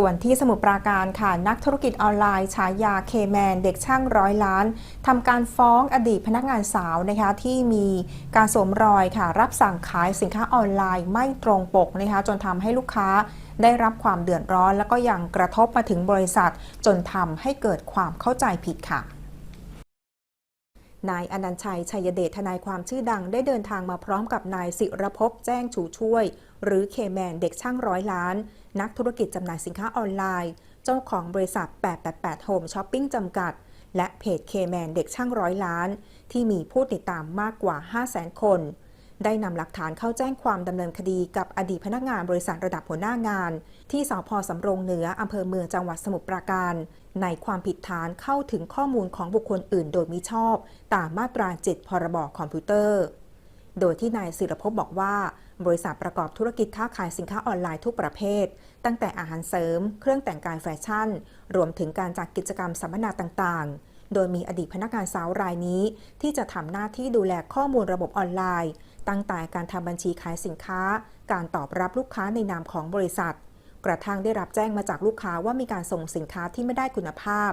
ส่วนที่สมุทรปราการค่ะนักธุรกิจออนไลน์ฉายาเคแมนเด็กช่างร้อยล้านทำการฟ้องอดีตพนักงานสาวนะคะที่มีการสวมรอยค่ะ รับสั่งขายสินค้าออนไลน์ไม่ตรงปกนะคะจนทำให้ลูกค้าได้รับความเดือดร้อน แล้วก็ยังกระทบมาถึงบริษัท จนทำให้เกิดความเข้าใจผิดค่ะ นายอนันชัยชัยเดชทนายความชื่อดังได้เดินทางมาพร้อมกับนายศิรภพแจ้งชูช่วย หรือเคแมนเด็กช่างร้อยล้าน นักธุรกิจจำหน่ายสินค้าออนไลน์ เจ้าของบริษัท 888 Home Shopping จำกัด และเพจเคแมนเด็กช่างร้อยล้าน ที่มีผู้ติดตามมากกว่า 500,000 คน ได้นำหลักฐานเข้าแจ้งความดำเนินคดีกับอดีตพนักงานบริษัทระดับหัวหน้างาน ที่สพสำโรงเหนืออำเภอเมืองจังหวัดสมุทรปราการ ในความผิดฐานเข้าถึงข้อมูลของบุคคลอื่น โดยมิชอบ ตามมาตรา 7 พรบคอมพิวเตอร์ โดยที่นายศิรภพบอกว่า บริษัทประกอบธุรกิจค้าขายสินค้าออนไลน์ทุกประเภท ตั้งแต่อาหารเสริม เครื่องแต่งกายแฟชั่น รวมถึงการจัดกิจกรรมสัมมนาต่างๆโดยมีอดีตพนักงานสาวรายนี้ ที่จะทำหน้าที่ดูแลข้อมูลระบบออนไลน์ ตั้งแต่การทำบัญชีขายสินค้า การตอบรับลูกค้าในนามของบริษัท กระทั่งได้รับแจ้งมาจากลูกค้าว่ามีการส่งสินค้าที่ไม่ได้คุณภาพ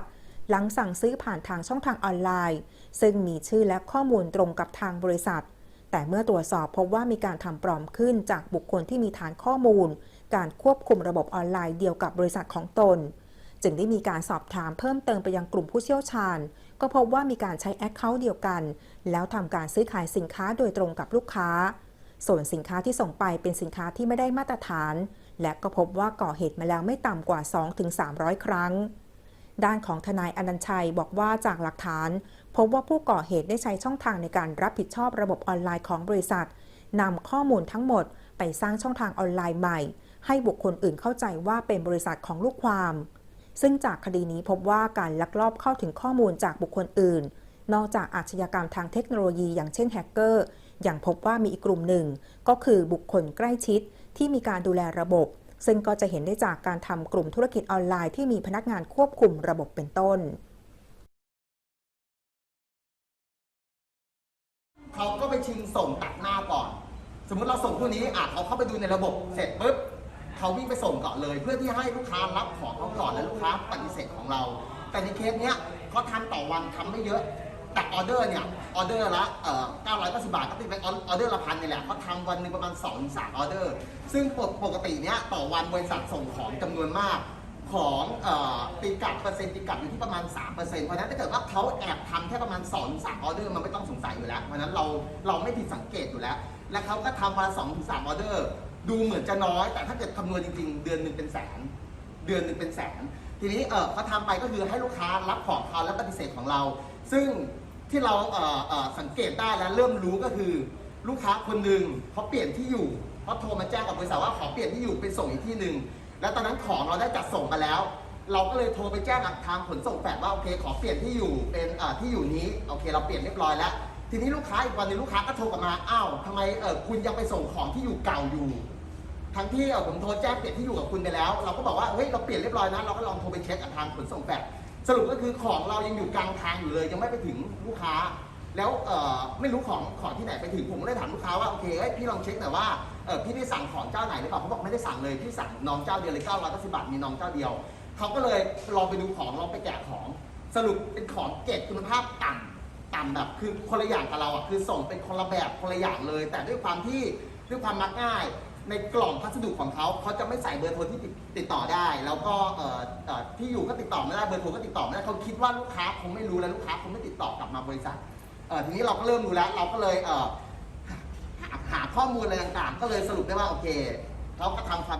หลังสั่งซื้อผ่านทางช่องทางออนไลน์ ซึ่งมีชื่อและข้อมูลตรงกับทางบริษัท แต่เมื่อตรวจสอบพบว่ามีการทำปลอมขึ้นจากบุคคลที่มีฐานข้อมูล การควบคุมระบบออนไลน์เดียวกับบริษัทของตน จึงได้มีการสอบถามเพิ่มเติมไปยังกลุ่มผู้เชี่ยวชาญ ก็พบว่ามีการใช้แอคเคาท์เดียวกัน แล้วทำการซื้อขายสินค้าโดยตรงกับลูกค้า ส่วนสินค้าที่ส่งไปเป็นสินค้าที่ไม่ได้มาตรฐาน และก็พบว่าก่อเหตุมาแล้วไม่ต่ำกว่า 2-300 ครั้ง ด้านของทนายอนันชัยบอกว่าจากหลักฐาน พบว่าผู้ก่อเหตุได้ใช้ช่องทางในการรับผิดชอบระบบออนไลน์ของบริษัทนำข้อมูลทั้งหมดไปสร้างช่องทางออนไลน์ใหม่ ให้บุคคลอื่นเข้าใจว่าเป็นบริษัทของลูกความ ซึ่งจากคดีนี้พบว่าการลักลอบเข้าถึงข้อมูลจากบุคคลอื่น นอกจากอาชญากรรมทางเทคโนโลยีอย่างเช่นแฮกเกอร์ อย่างพบว่ามีอีกกลุ่มหนึ่ง ก็คือบุคคลใกล้ชิดที่มีการดูแลระบบ ซึ่งก็จะเห็นได้จากการทำกลุ่มธุรกิจออนไลน์ที่มีพนักงานควบคุมระบบเป็นต้น เขาก็ไปชิงส่งตัดหน้าก่อน สมมติเราส่งพวกนี้อะเขาเข้าไปดูในระบบเสร็จปุ๊บ เขาวิ่งไปส่งก่อนเลย เพื่อที่ให้ลูกค้ารับของเขาก่อนและลูกค้าปฏิเสธของเรา แต่ในเคสเนี้ยเขาทำต่อวันทำไม่เยอะแต่ออเดอร์เนี่ยออเดอร์ละเอ่อ990 บาทก็ติดไปออเดอร์ละพันนี่แหละเขาทำวันหนึ่งประมาณ2-3ออเดอร์ ซึ่งปกติเนี้ยต่อวันบริษัทส่งของจำนวนมากของเอ่อตีกลับเปอร์เซ็นต์ตีกลับอยู่ที่ประมาณ 3%เพราะฉะนั้นถ้าเกิดว่าเขาแอบทำแค่ประมาณ2อสามออเดอร์มันไม่ต้องสงสัยอยู่แล้ว เพราะฉะนั้นเราเราไม่ผิดสังเกตอยู่แล้ว และเขาก็ทำวันละสองถึงสามออเดอร์ ดูเหมือนจะน้อย แต่ถ้าเกิดคำนวณจริง ๆ เดือนหนึ่งเป็นแสน เดือนหนึ่งเป็นแสน ทีนี้เออเขาทำไปก็คือให้ลูกค้ารับของเขาและปฏิเสธของเรา ซึ่งที่เราเออเออสังเกตได้และเริ่มรู้ก็คือ ลูกค้าคนหนึ่งเขาเปลี่ยนที่อยู่เขาโทรมาแจ้งกับบริษัทว่าขอเปลี่ยนที่อยู่ไปส่งอีกที่หนึ่งแล้วตอนนั้นของเราได้จัดส่งมาแล้ว เราก็เลยโทรไปแจ้งกับทางขนส่งแฟดว่าโอเค ขอเปลี่ยนที่อยู่เป็นเอ่อที่อยู่นี้โอเค เราเปลี่ยนเรียบร้อยแล้ว ทีนี้ลูกค้าอีกวันหนึงลูกค้าก็โทรกลับมาอ้าวทำไมเออคุณยังไปส่งของที่อยู่เก่าอยู่ ทั้งที่ผมโทรแจ้งเปลี่ยนที่อยู่กับคุณไปแล้ว เราก็บอกว่าเฮ้ยเราเปลี่ยนเรียบร้อยนะเราก็ลองโทรไปเช็คกับทางขนส่งแฟดสรุปก็คือของเรายังอยู่กลางทางอยู่เลยยังไม่ไปถึงลูกค้า แล้วไม่รู้ของของที่ไหนไปถึงผมก็เลยถามลูกค้าว่าโอเคพี่ลองเช็คหน่อยว่าพี่ได้สั่งของเจ้าไหนหรือเปล่าเขาบอกไม่ได้สั่งเลยพี่สั่งน้องเจ้าเดียวเลย990บาทมีน้องเจ้าเดียวเขาก็เลยลองไปดูของลองไปแกะของสรุปเป็นของเกรดคุณภาพต่ำต่ำแบบคือคนละอย่างกับเราอะคือส่งเป็นคนละแบบคนละอย่างเลย แต่ด้วยความที่ด้วยความมักง่าย ในกล่องพัสดุของเขาเขาจะไม่ใส่เบอร์โทรที่ติดติดต่อได้ แล้วก็เอ่อเอ่อที่อยู่ก็ติดต่อไม่ได้เบอร์โทรก็ติดต่อไม่ได้เขาคิดว่าลูกค้าคงไม่รู้แล้วลูกค้าคงไม่ติดต่อกลับมาบริษัทเอ่อทีนี้เราก็เริ่มรู้แล้ว เราก็เลยเอ่อหาหาข้อมูลอะไรต่างๆ ก็เลยสรุปได้ว่าโอเคเขาก็ทำความ